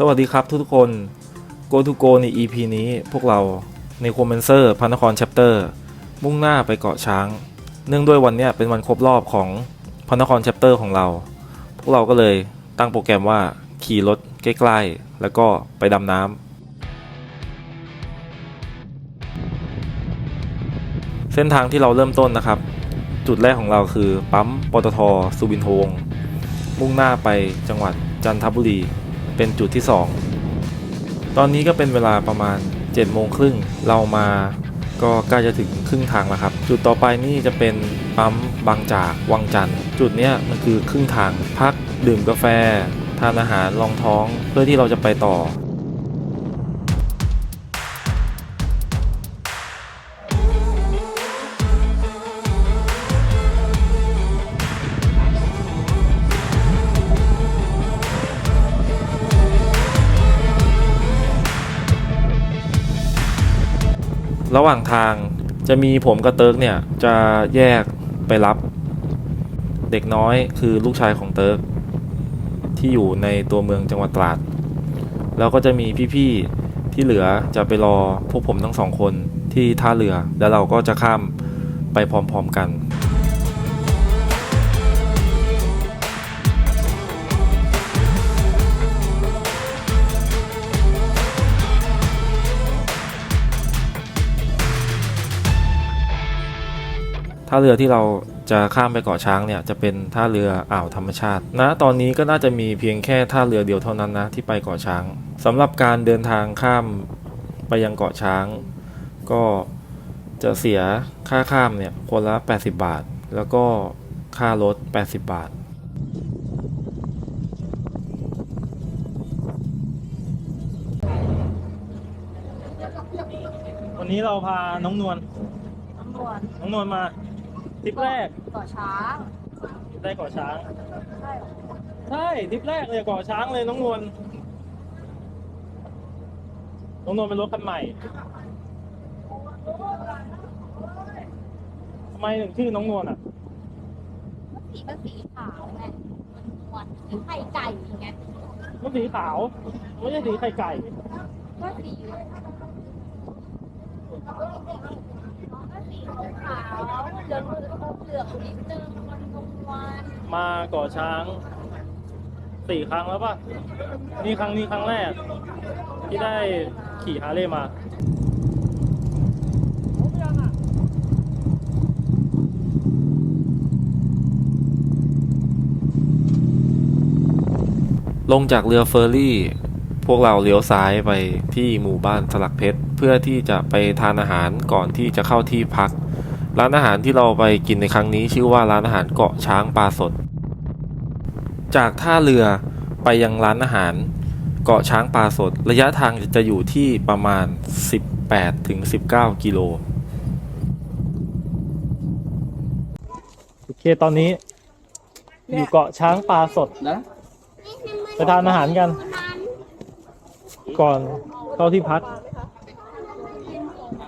สวัสดีครับทุกคน Go to Go ใน EP นี้พวกเราในโคเมนเซอร์พระนครแชปเตอร์มุ่งหน้าไปเกาะช้าง เนื่องด้วยวันนี้เป็นวันครบรอบของพระนครแชปเตอร์ของเรา พวกเราก็เลยตั้งโปรแกรมว่าขี่รถใกล้ๆ แล้วก็ไปดำน้ำเส้นทางที่เราเริ่มต้นนะครับ จุดแรกของเราคือปั๊มปตทสุวินทวงมุ่งหน้าไปจังหวัดจันทบุรี เป็นจุดที่ 2 ตอนนี้ก็เป็นเวลาประมาณ7โมงครึ่งเรามาก็ใกล้จะถึงครึ่งทางแล้วครับ จุดต่อไปนี่จะเป็นปั๊มบางจากวังจันทร์จุดเนี้ยมันคือครึ่งทางพักดื่มกาแฟ ทานอาหารรองท้อง เพื่อที่เราจะไปต่อ ระหว่างทางจะมีผมกับเติร์กเนี่ยจะแยกไปรับเด็กน้อยคือลูกชายของเติร์กที่อยู่ในตัวเมืองจังหวัดตราด แล้วก็จะมีพี่ๆที่เหลือจะไปรอพวกผมทั้งสองคนที่ท่าเรือ แล้วเราก็จะข้ามไปพร้อมๆกัน ท่าเรือที่เราจะข้ามไปเกาะช้างเนี่ยจะเป็นท่าเรืออ่าวธรรมชาติณตอนนี้ก็น่าจะมีเพียงแค่ท่าเรือเดียวเท่านั้นนะที่ไปเกาะช้างสำหรับการเดินทางข้ามไปยังเกาะช้าง ก็จะเสียค่าข้ามเนี่ยคนละ 80 บาท แล้วก็ค่ารถ 80 บาทวันนี้เราพาน้องนวลตำรวจน้องนวลมา ทริปแรกเกาะช้างทริปแรกเกาะช้าง ใช่เหรอใช่ทริปแรกเลยเกาะช้างเลยน้องนวลน้องนวลเป็นรถคันใหม่ทำไมถึงชื่อน้องนวลอะสีก็สีขาวไงวันสีไข่ไก่ไงมันสีขาวไม่ใช่สีไข่ไก่ก็สี มาเกาะช้างสี่ครั้งแล้วป่ะ นี่ครั้งนี้ครั้งแรก ที่ได้ขี่ฮาร์เลย์มาลงจากเรือเฟอร์รี่ พวกเราเลี้ยวซ้ายไปที่หมู่บ้านสลักเพชร เพื่อที่จะไปทานอาหารก่อนที่จะเข้าที่พัก ร้านอาหารที่เราไปกินในครั้งนี้ ชื่อว่าร้านอาหารเกาะช้างปลาสด จากท่าเรือไปยังร้านอาหารเกาะช้างปลาสด ระยะทางจะอยู่ที่ประมาณ 18ถึง19 กิโลโอเคตอนนี้ อยู่เกาะช้างปลาสดนะไปทานอาหารกัน ก่อนเข้าที่พัก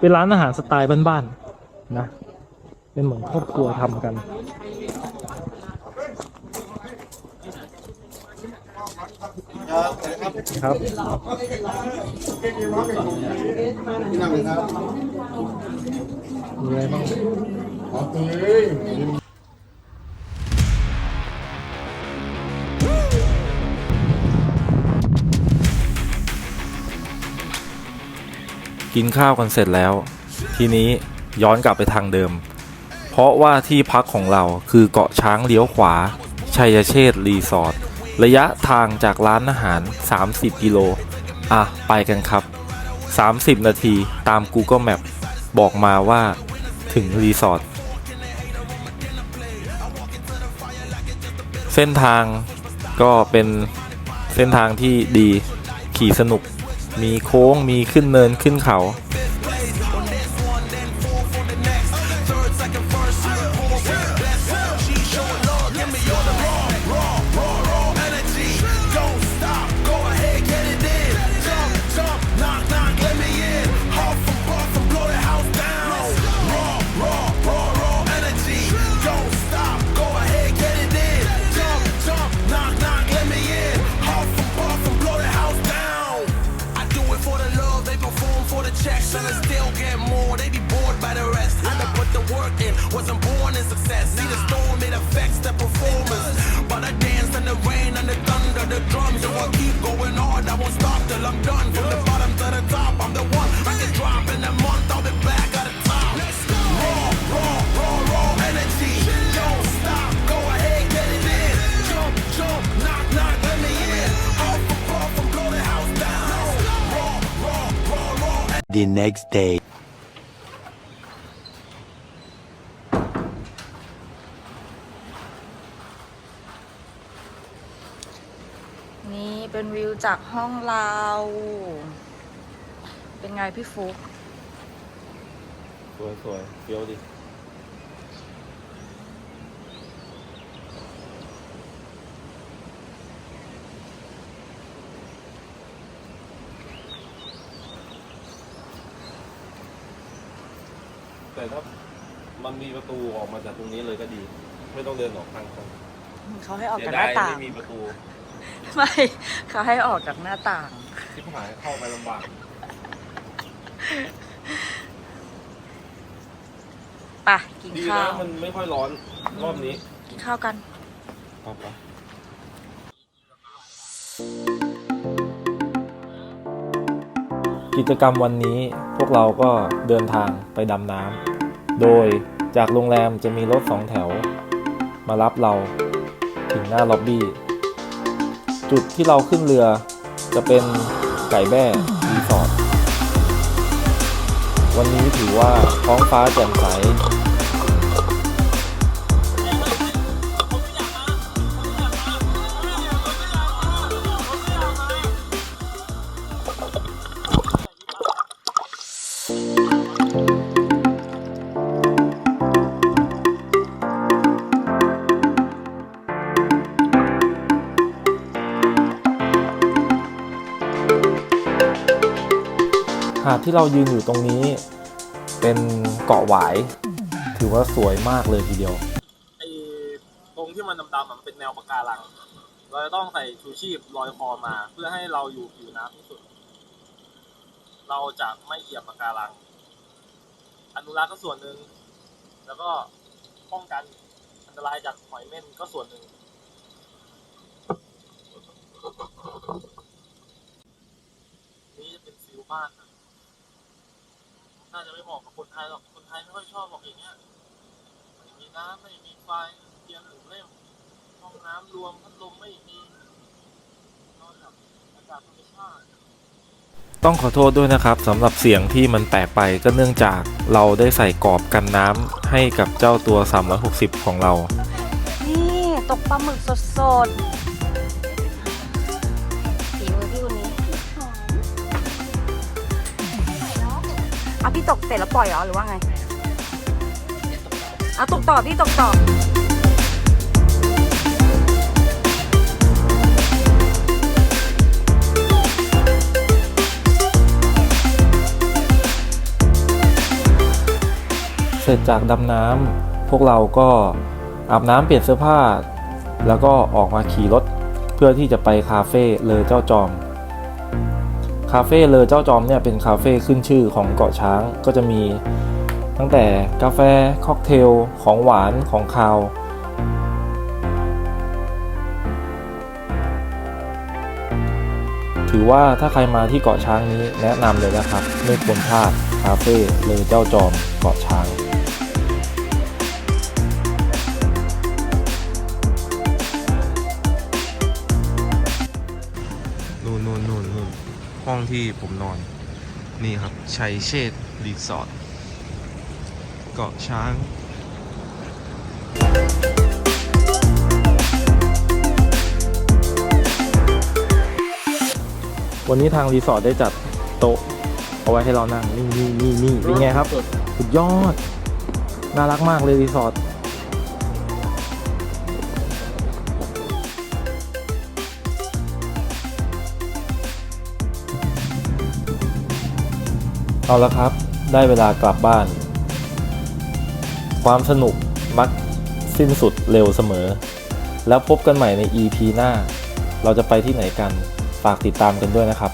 เป็นร้านอาหารสไตล์บ้านๆนะ เป็นเหมือนครอบครัวทำกัน ครับที่นั่งเลยครับมีอะไรบ้าง กินข้าวกันเสร็จแล้ว ทีนี้ย้อนกลับไปทางเดิม เพราะว่าที่พักของเราคือเกาะช้างเลี้ยวขวา ชัยเชษ์รีสอร์ทระยะทางจากร้านอาหาร 30 กิโล อะ ไปกันครับ 30 นาทีตาม Google Map บอกมาว่าถึงรีสอร์ทเส้นทางก็เป็นเส้นทางที่ดีขี่สนุก มีโค้งมีขึ้นเนินขึ้นเขา wasn't born in success. See the storm, it affects the performance. But I dance in the rain and the thunder, the drums. So I'll keep going I won't stop till I'm done. From the bottom to the top, I'm the one. I can drop in a month, I'll be back at the top. Let's go. Raw, raw, raw, raw energy. The next day. เป็นวิวจากห้องเรา เป็นไงพี่ฟุก สวยสวยเฟี้ยวดิ แต่ถ้ามันมีประตูออกมาจากตรงนี้เลยก็ดี ไม่ต้องเดินออกทางตรงเขาให้ออกเสีจากยหดาน้ายต่าง ไม่มีประตู ไม่เขาให้ออกจากหน้าต่าง ที่หายเข้าไปลำบากไปะกินดีข้านะว มันไม่ค่อยร้อนรอบนี้ กินข้าวกันครับไปกิจกรรมวันนี้พวกเราก็เดินทางไปดำน้ำ โดยจากโรงแรมจะมีรถสองแถว มารับเราถึงหน้าล็อบบี้ จุดที่เราขึ้นเรือจะเป็นไก่แบ้รีสอร์ทวันนี้ถือว่าท้องฟ้าแจ่มใสาดที่เรายืนอยู่ตรงนี้ เป็นเกาะหวาย ถือว่าสวยมากเลยทีเดียวไอ้ตรงที่มันดำๆอะมันเป็นแนวปะการัง เราจะต้องใส่ชูชีพลอยคอมา เพื่อให้เราอยู่ผิวน้ำที่สุด เราจะไม่เหยียบปะการัง อนุรักษ์ก็ส่วนหนึ่ง แล้วก็ป้องกันอันตรายจากหอยเม่นก็ส่วนหนึ่ง นี่จะเป็นฟิลบ้านนะ น่าจะไม่เหมาะกับคนไทยหรอก คนไทยไม่ค่อยชอบหรอกอย่างเงี้ยไม่มีน้ำไม่มีไฟเตียงหนึ่งเล่มห้องน้ำรวมพัดลมไม่มีนอนกับอากาศธรรมชาติต้องขอโทษด้วยนะครับสำหรับเสียงที่มันแปลกไปก็เนื่องจากเราได้ใส่กรอบกันน้ำให้กับเจ้าตัว 360 ของเรา นี่ตกปลาหมึกสดๆ เอาพี่ตกเสร็จแล้วปล่อยเหรอหรือว่าไง เอาตกต่อพี่ตกต่อเสร็จจากดำน้ำพวกเราก็อาบน้ำเปลี่ยนเสื้อผ้า แล้วก็ออกมาขี่รถ เพื่อที่จะไปคาเฟ่เลอเจ้าจอม คาเฟ่เลอเจ้าจอมเนี่ยเป็นคาเฟ่ขึ้นชื่อของเกาะช้างก็จะมีตั้งแต่กาแฟค็อกเทลของหวานของคาวถือว่าถ้าใครมาที่เกาะช้างนี้แนะนำเลยนะครับ ไม่ควรพลาดคาเฟ่เลอเจ้าจอมเกาะช้าง องที่ผมนอน นี่ครับชัยเชษ์รีสอร์ทเกาะช้างวันนี้ทางรีสอร์ทได้จัดโต๊ะเอาไว้ให้เรานั่งนี่นี่นี่นี่เป็นไงครับ สุดยอด น่ารักมากเลยรีสอร์ท เอาละครับ ได้เวลากลับบ้าน ความสนุกมักสิ้นสุดเร็วเสมอ แล้วพบกันใหม่ใน EP หน้า เราจะไปที่ไหนกัน ฝากติดตามกันด้วยนะครับ